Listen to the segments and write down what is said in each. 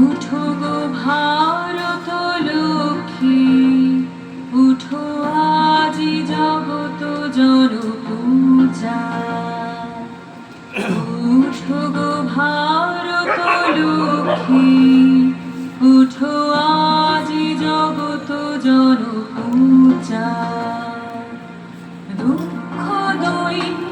উঠো গো ভারত লক্ষ্মী, উঠো আজি জগত জন পূজা উঠো গো ভারত লক্ষ্মী, উঠো আজি জগত জন পূজা দুঃখ দৈন্য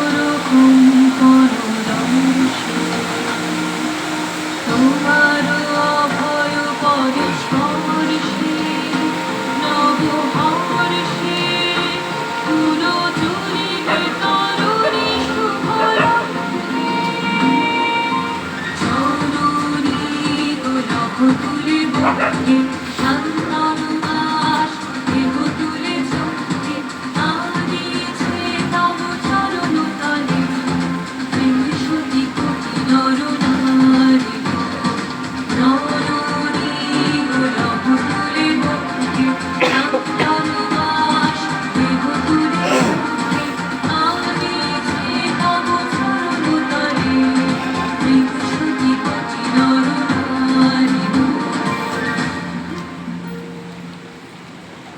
Thank you.